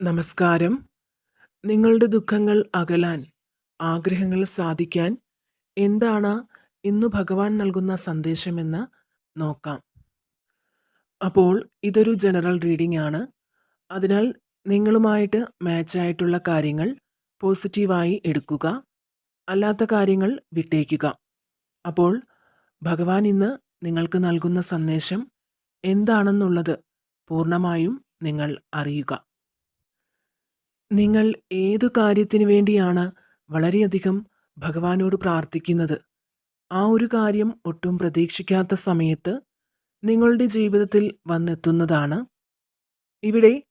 നമസ്കാരം. നിങ്ങളുടെ ദുഃഖങ്ങൾ അകലാൻ ആഗ്രഹങ്ങൾ സാധിക്കാൻ എന്താണ് ഇന്ന് ഭഗവാൻ നൽകുന്ന സന്ദേശമെന്ന് നോക്കാം. അപ്പോൾ ഇതൊരു ജനറൽ റീഡിംഗ് ആണ്. അതിനാൽ നിങ്ങളുമായിട്ട് മാച്ചായിട്ടുള്ള കാര്യങ്ങൾ പോസിറ്റീവായി എടുക്കുക. അല്ലാത്ത കാര്യങ്ങൾ വിട്ടേക്കുക. അപ്പോൾ ഭഗവാൻ ഇന്ന് നിങ്ങൾക്ക് നൽകുന്ന സന്ദേശം എന്താണെന്നുള്ളത് പൂർണമായും നിങ്ങൾ അറിയുക. നിങ്ങൾ ഏതു കാര്യത്തിന് വേണ്ടിയാണ് വളരെയധികം ഭഗവാനോട് പ്രാർത്ഥിക്കുന്നത്? ആ ഒരു കാര്യം ഒട്ടും പ്രതീക്ഷിക്കാത്ത സമയത്ത് നിങ്ങളുടെ ജീവിതത്തിൽ വന്നെത്തുന്നതാണ്. ഇവിടെ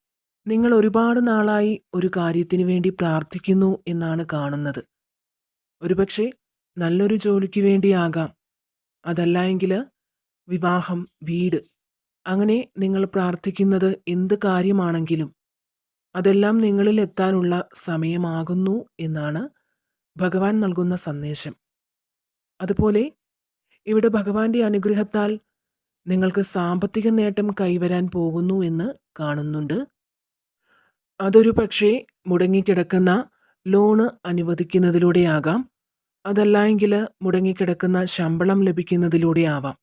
നിങ്ങൾ ഒരുപാട് നാളായി ഒരു കാര്യത്തിന് വേണ്ടി പ്രാർത്ഥിക്കുന്നു എന്നാണ് കാണുന്നത്. ഒരുപക്ഷെ നല്ലൊരു ജോലിക്ക് വേണ്ടിയാകാം. അതല്ല എങ്കിൽ വിവാഹം വീട്. അങ്ങനെ നിങ്ങൾ പ്രാർത്ഥിക്കുന്നത് എന്ത് കാര്യമാണെങ്കിലും അതെല്ലാം നിങ്ങളിൽ എത്താനുള്ള സമയമാകുന്നു എന്നാണ് ഭഗവാൻ നൽകുന്ന സന്ദേശം. അതുപോലെ ഇവിടെ ഭഗവാന്റെ അനുഗ്രഹത്താൽ നിങ്ങൾക്ക് സാമ്പത്തിക നേട്ടം കൈവരാൻ പോകുന്നു എന്ന് കാണുന്നുണ്ട്. അതൊരു പക്ഷേ മുടങ്ങിക്കിടക്കുന്ന ലോണ് അനുവദിക്കുന്നതിലൂടെയാകാം. അതല്ല എങ്കിൽ മുടങ്ങിക്കിടക്കുന്ന ശമ്പളം ലഭിക്കുന്നതിലൂടെയാവാം.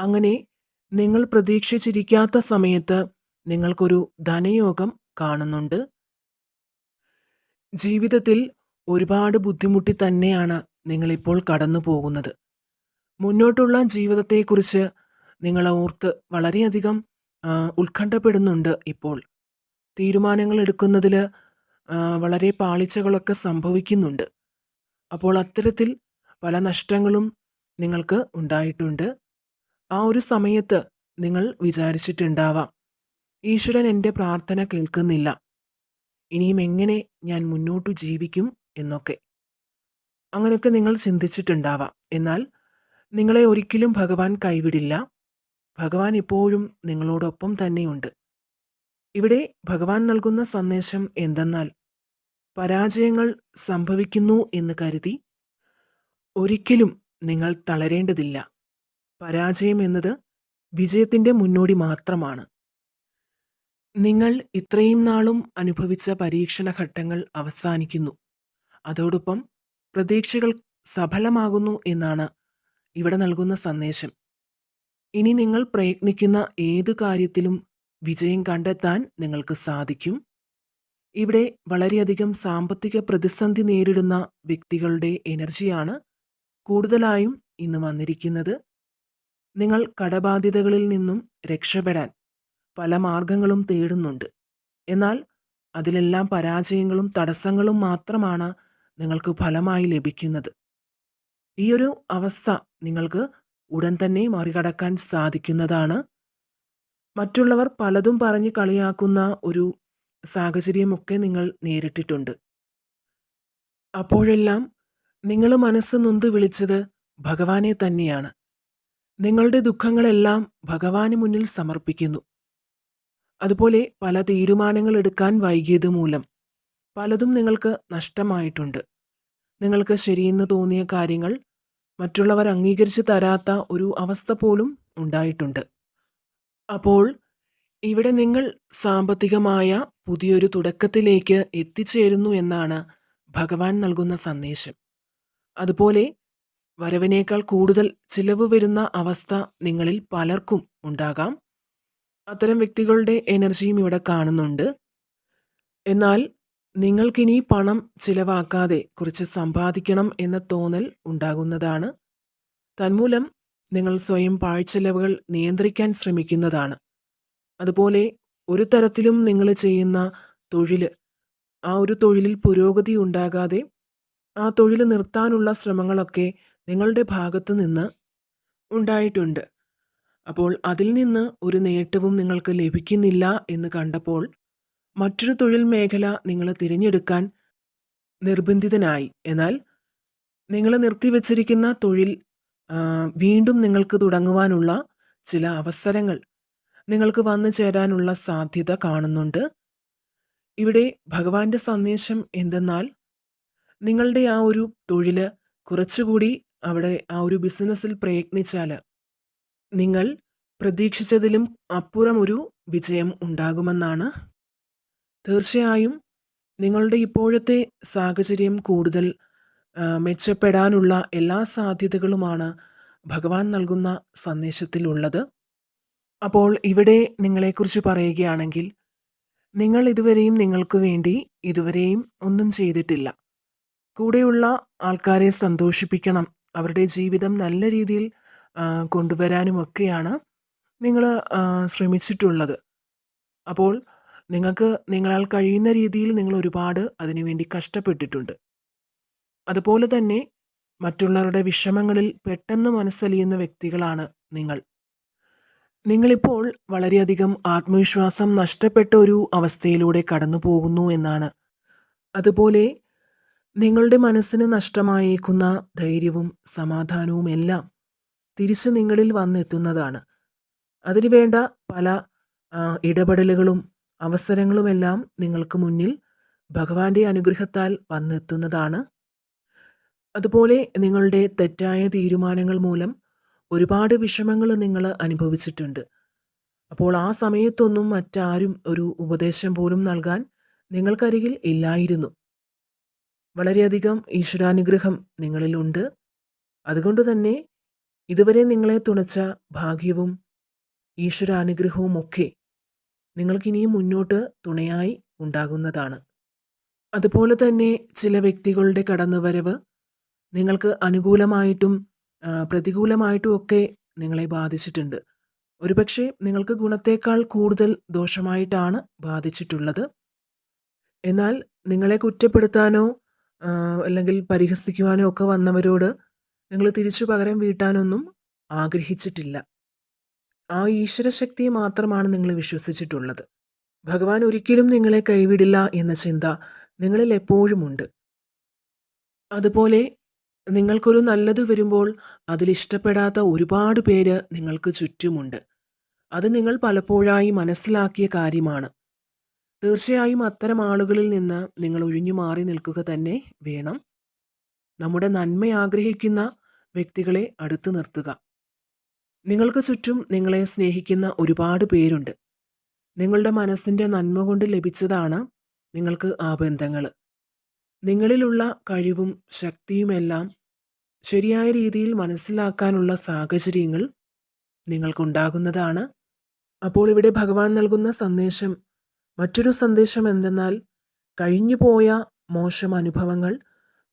അങ്ങനെ നിങ്ങൾ പ്രതീക്ഷിച്ചിരിക്കാത്ത സമയത്ത് നിങ്ങൾക്കൊരു ധനയോഗം കാണുന്നുണ്ട്. ജീവിതത്തിൽ ഒരുപാട് ബുദ്ധിമുട്ടി തന്നെയാണ് നിങ്ങളിപ്പോൾ കടന്നു പോകുന്നത്. മുന്നോട്ടുള്ള ജീവിതത്തെക്കുറിച്ച് നിങ്ങൾ ഓർത്ത് വളരെയധികം ഉത്കണ്ഠപ്പെടുന്നുണ്ട് ഇപ്പോൾ. തീരുമാനങ്ങൾ എടുക്കുന്നതിൽ വളരെ പാളിച്ചകളൊക്കെ സംഭവിക്കുന്നുണ്ട്. അപ്പോൾ അത്തരത്തിൽ പല നഷ്ടങ്ങളും നിങ്ങൾക്ക് ഉണ്ടായിട്ടുണ്ട്. ആ ഒരു സമയത്ത് നിങ്ങൾ വിചാരിച്ചിട്ടുണ്ടാവാം. ഈശ്വരൻ എന്റെ പ്രാർത്ഥന കേൾക്കുന്നില്ല. ഇനിയും എങ്ങനെ ഞാൻ മുന്നോട്ടു ജീവിക്കും എന്നൊക്കെ. അങ്ങനെയൊക്കെ നിങ്ങൾ ചിന്തിച്ചിട്ടുണ്ടാവാം. എന്നാൽ നിങ്ങളെ ഒരിക്കലും ഭഗവാൻ കൈവിടില്ല. ഭഗവാൻ ഇപ്പോഴും നിങ്ങളോടൊപ്പം തന്നെയുണ്ട്. ഇവിടെ ഭഗവാൻ നൽകുന്ന സന്ദേശം എന്തെന്നാൽ പരാജയങ്ങൾ സംഭവിക്കുന്നു എന്ന് കരുതി ഒരിക്കലും നിങ്ങൾ തളരേണ്ടതില്ല. പരാജയം എന്നത് വിജയത്തിന്റെ മുന്നോടി മാത്രമാണ്. നിങ്ങൾ ഇത്രയും നാളും അനുഭവിച്ച പരീക്ഷണ ഘട്ടങ്ങൾ അവസാനിക്കുന്നു. അതോടൊപ്പം പ്രതീക്ഷകൾ സഫലമാകുന്നു എന്നാണ് ഇവിടെ നൽകുന്ന സന്ദേശം. ഇനി നിങ്ങൾ പ്രയത്നിക്കുന്ന ഏതു കാര്യത്തിലും വിജയം കണ്ടെത്താൻ നിങ്ങൾക്ക് സാധിക്കും. ഇവിടെ വളരെയധികം സാമ്പത്തിക പ്രതിസന്ധി നേരിടുന്ന വ്യക്തികളുടെ എനർജിയാണ് കൂടുതലായും ഇന്ന് വന്നിരിക്കുന്നത്. നിങ്ങൾ കടബാധ്യതകളിൽ നിന്നും രക്ഷപ്പെടാൻ പല മാർഗങ്ങളും തേടുന്നുണ്ട്. എന്നാൽ അതിലെല്ലാം പരാജയങ്ങളും തടസ്സങ്ങളും മാത്രമാണ് നിങ്ങൾക്ക് ഫലമായി ലഭിക്കുന്നത്. ഈയൊരു അവസ്ഥ നിങ്ങൾക്ക് ഉടൻ തന്നെ മറികടക്കാൻ സാധിക്കുന്നതാണ്. മറ്റുള്ളവർ പലതും പറഞ്ഞ് കളിയാക്കുന്ന ഒരു സാഹചര്യമൊക്കെ നിങ്ങൾ നേരിട്ടിട്ടുണ്ട്. അപ്പോഴെല്ലാം നിങ്ങൾ മനസ്സ് നൊന്ത് വിളിച്ചത് ഭഗവാനെ തന്നെയാണ്. നിങ്ങളുടെ ദുഃഖങ്ങളെല്ലാം ഭഗവാന് മുന്നിൽ സമർപ്പിക്കുന്നു. അതുപോലെ പല തീരുമാനങ്ങൾ എടുക്കാൻ വൈകിയത് മൂലം പലതും നിങ്ങൾക്ക് നഷ്ടമായിട്ടുണ്ട്. നിങ്ങൾക്ക് ശരിയെന്ന് തോന്നിയ കാര്യങ്ങൾ മറ്റുള്ളവർ അംഗീകരിച്ച് തരാത്ത ഒരു അവസ്ഥ പോലും ഉണ്ടായിട്ടുണ്ട്. അപ്പോൾ ഇവിടെ നിങ്ങൾ സാമ്പത്തികമായ പുതിയൊരു തുടക്കത്തിലേക്ക് എത്തിച്ചേരുന്നു എന്നാണ് ഭഗവാൻ നൽകുന്ന സന്ദേശം. അതുപോലെ വരവിനേക്കാൾ കൂടുതൽ ചിലവ് വരുന്ന അവസ്ഥ നിങ്ങളിൽ പലർക്കും ഉണ്ടാകാം. അത്തരം വ്യക്തികളുടെ എനർജിയും ഇവിടെ കാണുന്നുണ്ട്. എന്നാൽ നിങ്ങൾക്കിനി പണം ചിലവാക്കാതെ കുറച്ച് സമ്പാദിക്കണം എന്ന തോന്നൽ ഉണ്ടാകുന്നതാണ്. തന്മൂലം നിങ്ങൾ സ്വയം പാഴ്ചെലവുകൾ നിയന്ത്രിക്കാൻ ശ്രമിക്കുന്നതാണ്. അതുപോലെ ഒരു തരത്തിലും നിങ്ങൾ ചെയ്യുന്ന തൊഴിൽ ആ ഒരു തൊഴിലിൽ പുരോഗതി ഉണ്ടാകാതെ ആ തൊഴിൽ നിർത്താനുള്ള ശ്രമങ്ങളൊക്കെ നിങ്ങളുടെ ഭാഗത്തു നിന്ന് ഉണ്ടായിട്ടുണ്ട്. അപ്പോൾ അതിൽ നിന്ന് ഒരു നേട്ടവും നിങ്ങൾക്ക് ലഭിക്കുന്നില്ല എന്ന് കണ്ടപ്പോൾ മറ്റൊരു തൊഴിൽ മേഖല നിങ്ങൾ തിരഞ്ഞെടുക്കാൻ നിർബന്ധിതനായി. എന്നാൽ നിങ്ങൾ നിർത്തിവച്ചിരിക്കുന്ന തൊഴിൽ വീണ്ടും നിങ്ങൾക്ക് തുടങ്ങുവാനുള്ള ചില അവസരങ്ങൾ നിങ്ങൾക്ക് വന്നു ചേരാനുള്ള സാധ്യത കാണുന്നുണ്ട്. ഇവിടെ ഭഗവാന്റെ സന്ദേശം എന്തെന്നാൽ നിങ്ങളുടെ ആ ഒരു തൊഴിൽ കുറച്ചുകൂടി അവിടെ ആ ഒരു ബിസിനസ്സിൽ പ്രയത്നിച്ചാൽ നിങ്ങൾ പ്രതീക്ഷിച്ചതിലും അപ്പുറം ഒരു വിജയം ഉണ്ടാകുമെന്നാണ്. തീർച്ചയായും നിങ്ങളുടെ ഇപ്പോഴത്തെ സാഹചര്യം കൂടുതൽ മെച്ചപ്പെടാനുള്ള എല്ലാ സാധ്യതകളുമാണ് ഭഗവാൻ നൽകുന്ന സന്ദേശത്തിലുള്ളത്. അപ്പോൾ ഇവിടെ നിങ്ങളെക്കുറിച്ച് പറയുകയാണെങ്കിൽ നിങ്ങൾ ഇതുവരെയും നിങ്ങൾക്ക് വേണ്ടി ഇതുവരെയും ഒന്നും ചെയ്തിട്ടില്ല. കൂടെയുള്ള ആൾക്കാരെ സന്തോഷിപ്പിക്കണം. അവരുടെ ജീവിതം നല്ല രീതിയിൽ കൊണ്ടുവരാനുമൊക്കെയാണ് നിങ്ങൾ ശ്രമിച്ചിട്ടുള്ളത്. അപ്പോൾ നിങ്ങൾക്ക് നിങ്ങളാൽ കഴിയുന്ന രീതിയിൽ നിങ്ങൾ ഒരുപാട് അതിനുവേണ്ടി കഷ്ടപ്പെട്ടിട്ടുണ്ട്. അതുപോലെ തന്നെ മറ്റുള്ളവരുടെ വിഷമങ്ങളിൽ പെട്ടെന്ന് മനസ്സലിയുന്ന വ്യക്തികളാണ് നിങ്ങൾ. നിങ്ങളിപ്പോൾ വളരെയധികം ആത്മവിശ്വാസം നഷ്ടപ്പെട്ട ഒരു അവസ്ഥയിലൂടെ കടന്നു പോകുന്നു എന്നാണ്. അതുപോലെ നിങ്ങളുടെ മനസ്സിന് നഷ്ടമായേക്കുന്ന ധൈര്യവും സമാധാനവും എല്ലാം തിരിച്ചു നിങ്ങളിൽ വന്നെത്തുന്നതാണ്. അതിനുവേണ്ട പല ഇടപെടലുകളും അവസരങ്ങളുമെല്ലാം നിങ്ങൾക്ക് മുന്നിൽ ഭഗവാന്റെ അനുഗ്രഹത്താൽ വന്നെത്തുന്നതാണ്. അതുപോലെ നിങ്ങളുടെ തെറ്റായ തീരുമാനങ്ങൾ മൂലം ഒരുപാട് വിഷമങ്ങൾ നിങ്ങൾ അനുഭവിച്ചിട്ടുണ്ട്. അപ്പോൾ ആ സമയത്തൊന്നും മറ്റാരും ഒരു ഉപദേശം പോലും നൽകാൻ നിങ്ങൾക്കരികിൽ ഇല്ലായിരുന്നു. വളരെയധികം ഈശ്വരാനുഗ്രഹം നിങ്ങളിലുണ്ട് അതുകൊണ്ട് തന്നെ ഇതുവരെ നിങ്ങളെ തുണച്ച ഭാഗ്യവും ഈശ്വരാനുഗ്രഹവും ഒക്കെ നിങ്ങൾക്കിനിയും മുന്നോട്ട് തുണയായി ഉണ്ടാകുന്നതാണ്. അതുപോലെ തന്നെ ചില വ്യക്തികളുടെ കടന്നുവരവ് നിങ്ങൾക്ക് അനുകൂലമായിട്ടും പ്രതികൂലമായിട്ടും ഒക്കെ നിങ്ങളെ ബാധിച്ചിട്ടുണ്ട്. ഒരുപക്ഷെ നിങ്ങൾക്ക് ഗുണത്തേക്കാൾ കൂടുതൽ ദോഷമായിട്ടാണ് ബാധിച്ചിട്ടുള്ളത്. എന്നാൽ നിങ്ങളെ കുറ്റപ്പെടുത്താനോ അല്ലെങ്കിൽ പരിഹസിക്കുവാനോ ഒക്കെ വന്നവരോട് നിങ്ങൾ തിരിച്ചു പകരം വീട്ടാനൊന്നും ആഗ്രഹിച്ചിട്ടില്ല. ആ ഈശ്വരശക്തിയെ മാത്രമാണ് നിങ്ങൾ വിശ്വസിച്ചിട്ടുള്ളത്. ഭഗവാൻ ഒരിക്കലും നിങ്ങളെ കൈവിടില്ല എന്ന ചിന്ത നിങ്ങളിൽ എപ്പോഴുമുണ്ട്. അതുപോലെ നിങ്ങൾക്കൊരു നല്ലത് വരുമ്പോൾ അതിലിഷ്ടപ്പെടാത്ത ഒരുപാട് പേര് നിങ്ങൾക്ക് ചുറ്റുമുണ്ട്. അത് നിങ്ങൾ പലപ്പോഴായി മനസ്സിലാക്കിയ കാര്യമാണ്. തീർച്ചയായും അത്തരം ആളുകളിൽ നിന്ന് നിങ്ങൾ ഒഴിഞ്ഞു മാറി നിൽക്കുക തന്നെ വേണം. നമ്മുടെ നന്മ ആഗ്രഹിക്കുന്ന വ്യക്തികളെ അടുത്തു നിർത്തുക. നിങ്ങൾക്ക് ചുറ്റും നിങ്ങളെ സ്നേഹിക്കുന്ന ഒരുപാട് പേരുണ്ട്. നിങ്ങളുടെ മനസ്സിന്റെ നന്മ കൊണ്ട് ലഭിച്ചതാണ് നിങ്ങൾക്ക് ആ ബന്ധങ്ങൾ നിങ്ങളിലുള്ള കഴിവും ശക്തിയുമെല്ലാം ശരിയായ രീതിയിൽ മനസ്സിലാക്കാനുള്ള സാഹചര്യങ്ങൾ നിങ്ങൾക്കുണ്ടാകുന്നതാണ്. അപ്പോൾ ഇവിടെ ഭഗവാൻ നൽകുന്ന സന്ദേശം മറ്റൊരു സന്ദേശം എന്തെന്നാൽ കഴിഞ്ഞുപോയ മോശം അനുഭവങ്ങൾ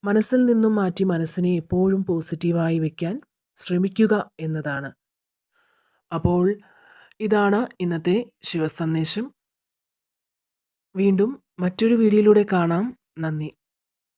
മനസ്സിൽ നിന്നും മാറ്റി മനസ്സിനെ എപ്പോഴും പോസിറ്റീവായി വയ്ക്കാൻ ശ്രമിക്കുക എന്നതാണ്. അപ്പോൾ ഇതാണ് ഇന്നത്തെ ശിവസന്ദേശം. വീണ്ടും മറ്റൊരു വീഡിയോയിലൂടെ കാണാം. നന്ദി.